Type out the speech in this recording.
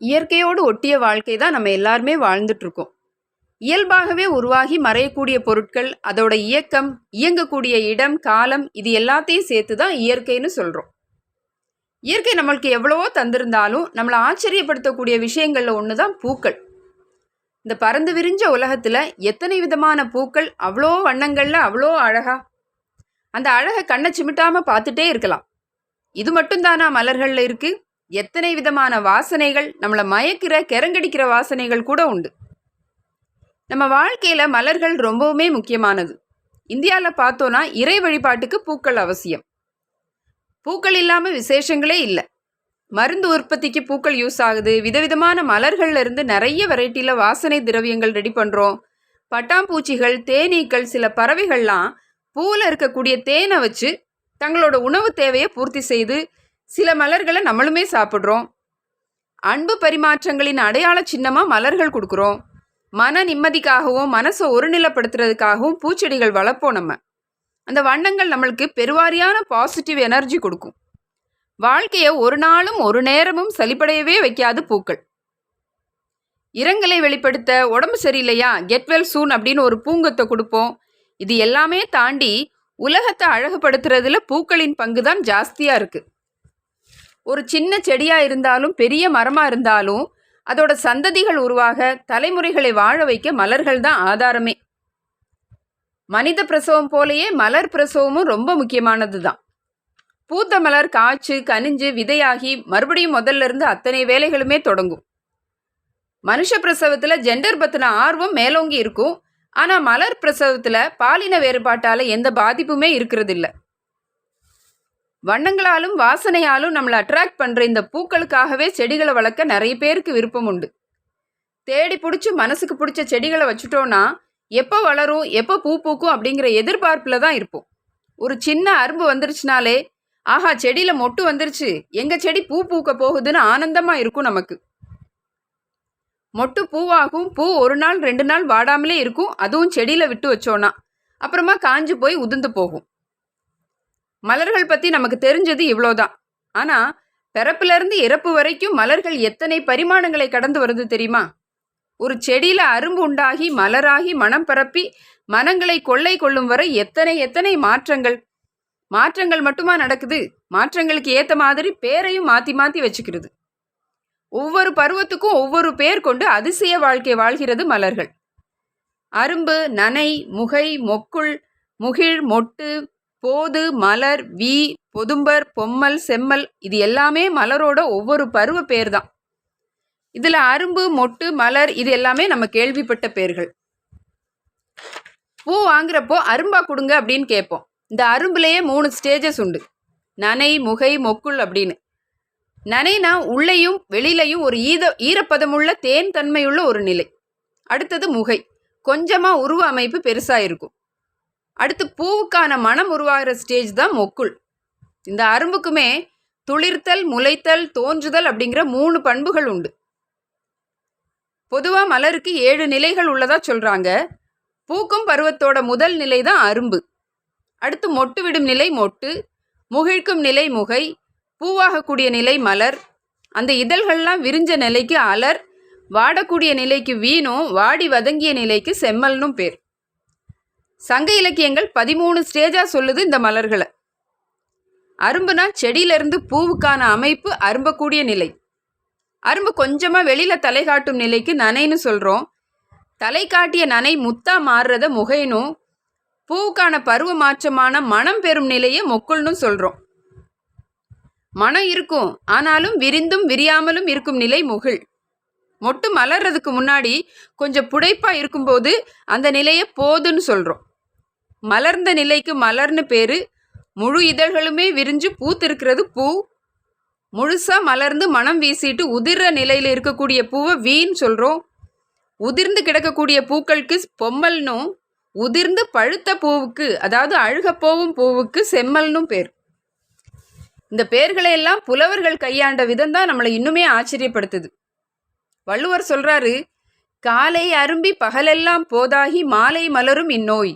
இயற்கையோடு ஒட்டிய வாழ்க்கை தான் நம்ம எல்லாருமே வாழ்ந்துட்டுருக்கோம் இயல்பாகவே உருவாகி மறையக்கூடிய பொருட்கள் அதோட இயக்கம் இயங்கக்கூடிய இடம் காலம் இது எல்லாத்தையும் சேர்த்து தான் இயற்கைன்னு சொல்கிறோம் இயற்கை நம்மளுக்கு எவ்வளவோ தந்திருந்தாலும் நம்மளை ஆச்சரியப்படுத்தக்கூடிய விஷயங்களில் ஒன்று தான் பூக்கள். இந்த பறந்து விரிஞ்ச உலகத்தில் எத்தனை விதமான பூக்கள் அவ்வளோ வண்ணங்களில் அவ்வளோ அழகா? அந்த அழகை கண்ணை சிமிட்டாமல் பார்த்துட்டே இருக்கலாம். இது மட்டும்தானா மலர்களில் இருக்குது எத்தனை விதமான வாசனைகள் நம்மளை மயக்கிற கிறங்கடிக்கிற வாசனைகள் கூட உண்டு. நம்ம வாழ்க்கையில் மலர்கள் ரொம்பவுமே முக்கியமானது. இந்தியாவில் பார்த்தோன்னா இறை வழிபாட்டுக்கு பூக்கள் அவசியம். பூக்கள் இல்லாமல் விசேஷங்களே இல்லை. மருந்து உற்பத்திக்கு பூக்கள் யூஸ் ஆகுது. விதவிதமான மலர்கள்ல இருந்து நிறைய வெரைட்டியில் வாசனை திரவியங்கள் ரெடி பண்ணுறோம் பட்டாம்பூச்சிகள் தேனீக்கள் சில பறவைகள்லாம் பூவில் இருக்கக்கூடிய தேனை வச்சு தங்களோட உணவு தேவையை பூர்த்தி செய்து சில மலர்களை நம்மளுமே சாப்பிட்றோம். அன்பு பரிமாற்றங்களின் அடையாள சின்னமாக மலர்கள் கொடுக்குறோம். மன நிம்மதிக்காகவும் மனசை ஒருநிலைப்படுத்துறதுக்காகவும் பூச்செடிகள் வளர்ப்போம் நம்ம. அந்த வண்ணங்கள் நம்மளுக்கு பெருவாரியான பாசிட்டிவ் எனர்ஜி கொடுக்கும். வாழ்க்கையை ஒரு நாளும் ஒரு நேரமும் சலிப்படையவே வைக்காது பூக்கள். இரங்கலை வெளிப்படுத்த உடம்பு சரியில்லையா கெட் வெல் சூன் அப்படின்னு ஒரு பூங்கத்தை கொடுப்போம். இது எல்லாமே தாண்டி உலகத்தை அழகுபடுத்துறதுல பூக்களின் பங்கு தான் ஜாஸ்தியாக இருக்குது ஒரு சின்ன செடியாக இருந்தாலும் பெரிய மரமாக இருந்தாலும் அதோட சந்ததிகள் உருவாக தலைமுறைகளை வாழ வைக்க மலர்கள் தான் ஆதாரமே. மனித பிரசவம் போலயே மலர் பிரசவமும் ரொம்ப முக்கியமானது தான். பூத்த மலர் காய்ச்சு கனிஞ்சு விதையாகி மறுபடியும் முதல்ல இருந்து அத்தனை வேலைகளுமே தொடங்கும். மனுஷ பிரசவத்தில் ஜெண்டர் பற்றின ஆர்வம் மேலோங்கி இருக்கும். ஆனால் மலர் பிரசவத்தில் பாலின வேறுபாட்டால் எந்த பாதிப்புமே இருக்கிறதில்ல. வண்ணங்களாலும் வாசனையாலும் நம்மளை அட்ராக்ட் பண்ணுற இந்த பூக்களுக்காகவே செடிகளை வளர்க்க நிறைய பேருக்கு விருப்பம் உண்டு. தேடி பிடிச்சி மனசுக்கு பிடிச்ச செடிகளை வச்சுட்டோன்னா எப்போ வளரும் எப்போ பூ பூக்கும் அப்படிங்கிற எதிர்பார்ப்பில் தான் இருப்போம். ஒரு சின்ன அரும்பு வந்துருச்சுனாலே ஆஹா செடியில் மொட்டு வந்துருச்சு எங்கள் செடி பூ பூக்க போகுதுன்னு ஆனந்தமாக இருக்கும் நமக்கு. மொட்டு பூவாகும் பூ ஒரு நாள் ரெண்டு நாள் வாடாமலே இருக்கும் அதுவும் செடியில் விட்டு வச்சோன்னா அப்புறமா காஞ்சு போய் உதிர்ந்து போகும். மலர்கள் பற்றி நமக்கு தெரிஞ்சது இவ்வளோதான். ஆனால் பிறப்பிலிருந்து இறப்பு வரைக்கும் மலர்கள் எத்தனை பரிமாணங்களை கடந்து வருது தெரியுமா? ஒரு செடியில் அரும்பு உண்டாகி மலராகி மனம் பரப்பி மனங்களை கொள்ளை கொள்ளும் வரை எத்தனை எத்தனை மாற்றங்கள்? மாற்றங்கள் மட்டுமா நடக்குது? மாற்றங்களுக்கு ஏற்ற மாதிரி பேரையும் மாற்றி மாற்றி வச்சுக்கிறது. ஒவ்வொரு பருவத்துக்கும் ஒவ்வொரு பேர் கொண்டு அதிசய வாழ்க்கை வாழ்கிறது மலர்கள். அரும்பு நனை முகை மொக்குள் முகிழ் மொட்டு போது மலர் வி பொதும்பர் பொம்மல் செம்மல் இது எல்லாமே மலரோட ஒவ்வொரு பருவ பேர் தான் இதில் அரும்பு மொட்டு மலர் இது எல்லாமே நம்ம கேள்விப்பட்ட பேர்கள். பூ வாங்குறப்போ அரும்பா கொடுங்க அப்படின்னு கேட்போம். இந்த அரும்புலேயே மூணு ஸ்டேஜஸ் உண்டு. நனை முகை மொக்குள் அப்படின்னு. நனைனா உள்ளேயும் வெளியிலையும் ஒரு ஈத ஈரப்பதமுள்ள தேன் தன்மையுள்ள ஒரு நிலை. அடுத்தது முகை. கொஞ்சமாக உருவ அமைப்பு பெருசாக இருக்கும். அடுத்து பூவுக்கான மனம் உருவாகிற ஸ்டேஜ் தான் மொக்குள். இந்த அரும்புக்குமே துளிர்த்தல் முளைத்தல் தோன்றுதல் அப்படிங்கிற மூணு பண்புகள் உண்டு. பொதுவாக மலருக்கு ஏழு நிலைகள் உள்ளதா சொல்கிறாங்க பூக்கும் பருவத்தோட முதல் நிலை தான் அரும்பு. அடுத்து மொட்டு விடும் நிலை மொட்டு முகிழ்க்கும் நிலை முகை பூவாகக்கூடிய நிலை மலர். அந்த இதழ்கள்லாம் விரிஞ்ச நிலைக்கு அலர் வாடக்கூடிய நிலைக்கு வீணும் வாடி வதங்கிய நிலைக்கு செம்மல்னும் பேர். சங்க இலக்கியங்கள் பதிமூணு ஸ்டேஜாக சொல்லுது இந்த மலர்களை. அரும்புனா செடியிலிருந்து பூவுக்கான அமைப்பு அரும்பக்கூடிய நிலை. அரும்பு கொஞ்சமாக வெளியில் தலை காட்டும் நிலைக்கு நனைன்னு சொல்கிறோம் தலை காட்டிய நனை முத்தா மாறுறத முகைனும் பூவுக்கான பருவ மாற்றமான மனம் பெறும் நிலையை மொக்குள்னு சொல்கிறோம் மனம் இருக்கும் ஆனாலும் விரிந்தும் விரியாமலும் இருக்கும் நிலை முகில். மொட்டு மலர்றதுக்கு முன்னாடி கொஞ்சம் புடைப்பாக இருக்கும்போது அந்த நிலையை போதுன்னு சொல்கிறோம் மலர்ந்த நிலைக்கு மலர்னு பேர். முழு இதழ்களுமே விரிஞ்சு பூத்திருக்கிறது பூ. முழுசாக மலர்ந்து மனம் வீசிட்டு உதிர்ற நிலையில் இருக்கக்கூடிய பூவை வீண் சொல்கிறோம் உதிர்ந்து கிடக்கக்கூடிய பூக்களுக்கு பொம்மல்னும் உதிர்ந்து பழுத்த பூவுக்கு அதாவது அழுகப்போவும் பூவுக்கு செம்மல்னும் பேர். இந்த பெயர்களை எல்லாம் புலவர்கள் கையாண்ட விதம் தான் நம்மளை இன்னுமே ஆச்சரியப்படுத்துது. வள்ளுவர் சொல்றாரு காலை அரும்பி பகலெல்லாம் போதாகி மாலை மலரும் இந்நோய்.